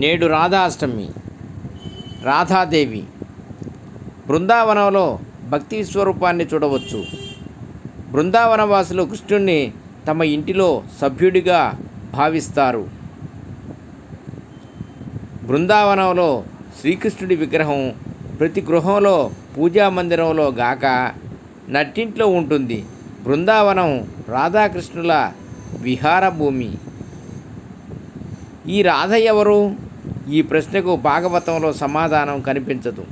నేడు రాధాష్టమి రాధాదేవి. బృందావనంలో భక్తి స్వరూపాన్ని చూడవచ్చు. బృందావనవాసులు కృష్ణుణ్ణి తమ ఇంటిలో సభ్యుడిగా భావిస్తారు. బృందావనంలో శ్రీకృష్ణుడి విగ్రహం ప్రతి గృహంలో పూజా మందిరంలో గాక నట్టింట్లో ఉంటుంది. బృందావనం రాధాకృష్ణుల విహార భూమి ఈ రాధ ఎవరు? ఈ ప్రశ్నకు భాగవతంలో సమాధానం కనిపించదు.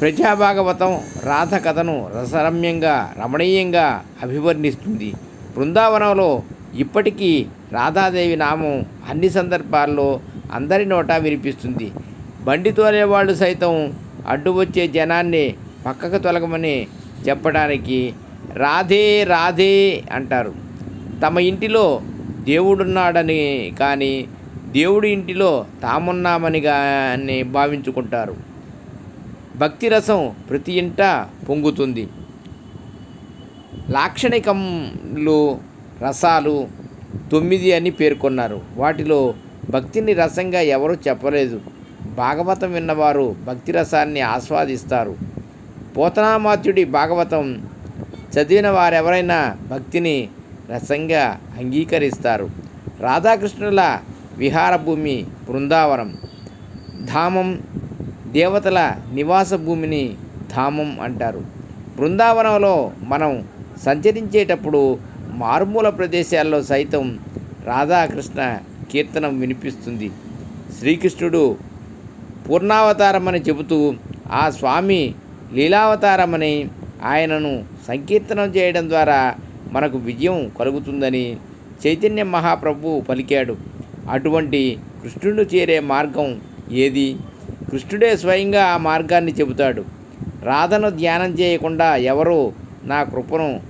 ప్రజాభాగవతం రాధ కథను రసరమ్యంగా రమణీయంగా అభివర్ణిస్తుంది. బృందావనంలో ఇప్పటికీ రాధాదేవి నామం అన్ని సందర్భాల్లో అందరి నోటా వినిపిస్తుంది. బండి తోలేవాళ్ళు సైతం అడ్డు వచ్చే జనాన్ని పక్కకు తొలగమని చెప్పడానికి రాధే రాధే అంటారు. తమ ఇంటిలో దేవుడున్నాడని కానీ దేవుడి ఇంటిలో తామున్నామని కానీ భావించుకుంటారు. భక్తి రసం ప్రతి ఇంట పొంగుతుంది. లాక్షణికంలు రసాలు తొమ్మిది అని పేర్కొన్నారు. వాటిలో భక్తిని రసంగా ఎవరూ చెప్పలేదు. భాగవతం విన్నవారు భక్తి రసాన్ని ఆస్వాదిస్తారు. పోతనామాత్యుడి భాగవతం చదివిన వారెవరైనా భక్తిని రసంగా అంగీకరిస్తారు. రాధాకృష్ణుల విహారభూమి బృందావనం. ధామం దేవతల నివాస భూమిని ధామం అంటారు. బృందావనంలో మనం సంచరించేటప్పుడు మారుమూల ప్రదేశాల్లో సైతం రాధాకృష్ణ కీర్తనం వినిపిస్తుంది. శ్రీకృష్ణుడు పూర్ణావతారమని చెబుతూ ఆ స్వామి లీలావతారమని ఆయనను సంకీర్తనం చేయడం ద్వారా మనకు విజయం కలుగుతుందని చైతన్య మహాప్రభు పలికాడు. అటువంటి కృష్ణుడు చేరే మార్గం ఏది? కృష్ణుడే స్వయంగా ఆ మార్గాన్ని చెబుతాడు. రాధను ధ్యానం చేయకుండా ఎవరూ నా కృపను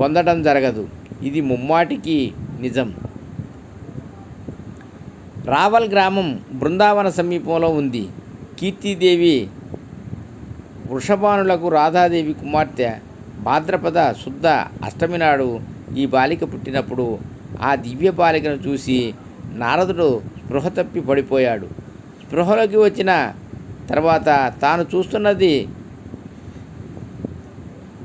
పొందడం జరగదు. ఇది ముమ్మాటికి నిజం. రావల్ గ్రామం బృందావన సమీపంలో ఉంది. కీర్తిదేవి వృషభానులకు రాధాదేవి కుమార్తె భాద్రపద శుద్ధ అష్టమి నాడు ఈ బాలిక పుట్టినప్పుడు ఆ దివ్య బాలికను చూసి నారదుడు స్పృహ తప్పి పడిపోయాడు. స్పృహలోకి వచ్చిన తర్వాత తాను చూస్తున్నది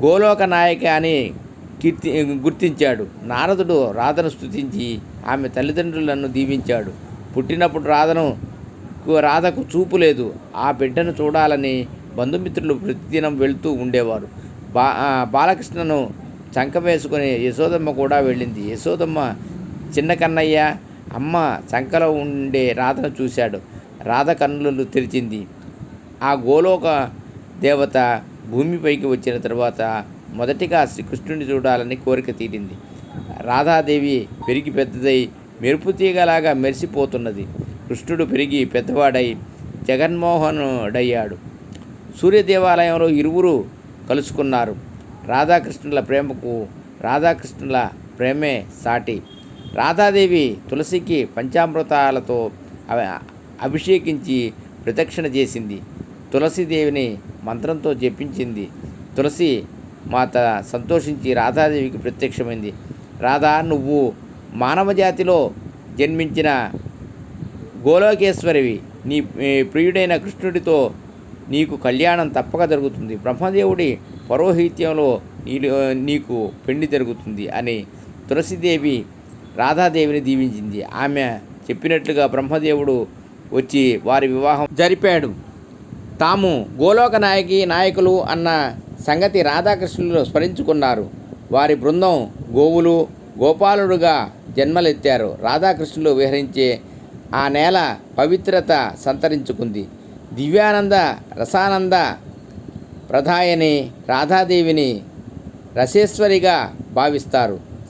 గోలోక నాయక అని కీర్తి గుర్తించాడు. నారదుడు రాధను స్తుతించి ఆమె తల్లిదండ్రులను దీవించాడు. పుట్టినప్పుడు రాధను రాధకు చూపు లేదు. ఆ బిడ్డను చూడాలని బంధుమిత్రులు ప్రతిదినం వెళ్తూ ఉండేవారు. బా బాలకృష్ణను చంక వేసుకుని యశోదమ్మ కూడా వెళ్ళింది. యశోదమ్మ చిన్న కన్నయ్య అమ్మ చంకలో ఉండే రాధను చూశాడు. రాధ కన్నులు తెరిచింది. ఆ గోలోక దేవత భూమిపైకి వచ్చిన తర్వాత మొదటిగా శ్రీకృష్ణుని చూడాలని కోరిక తీరింది. రాధాదేవి పెరిగి పెద్దదై మెరుపు తీగలాగా మెరిసిపోతున్నది. కృష్ణుడు పెరిగి పెద్దవాడై జగన్మోహనుడయ్యాడు. సూర్య దేవాలయంలో ఇరువురు కలుసుకున్నారు. రాధాకృష్ణుల ప్రేమకు రాధాకృష్ణుల ప్రేమే సాటి. రాధాదేవి తులసికి పంచామృతాలతో అభిషేకించి ప్రదక్షిణ చేసింది. తులసిదేవిని మంత్రంతో జపించింది. తులసి మాత సంతోషించి రాధాదేవికి ప్రత్యక్షమైంది. రాధా నువ్వు మానవ జాతిలో జన్మించిన గోలోకేశ్వరివి. నీ ప్రియుడైన కృష్ణుడితో నీకు కళ్యాణం తప్పక జరుగుతుంది. బ్రహ్మదేవుడి పౌరోహిత్యంలో నీ నీకు పెళ్ళి జరుగుతుంది అని తులసిదేవి రాధాదేవిని దీవించింది. ఆమె చెప్పినట్లుగా బ్రహ్మదేవుడు వచ్చి వారి వివాహం జరిపాడు. తాము గోలోక నాయకి నాయకులు అన్న సంగతి రాధాకృష్ణులు స్మరించుకున్నారు. వారి బృందం గోవులు గోపాలుడుగా జన్మలెత్తారు. రాధాకృష్ణులు విహరించే ఆ నేల పవిత్రత సంతరించుకుంది. దివ్యానంద రసానంద ప్రధాయని రాధాదేవిని రసేశ్వరిగా భావిస్తారు.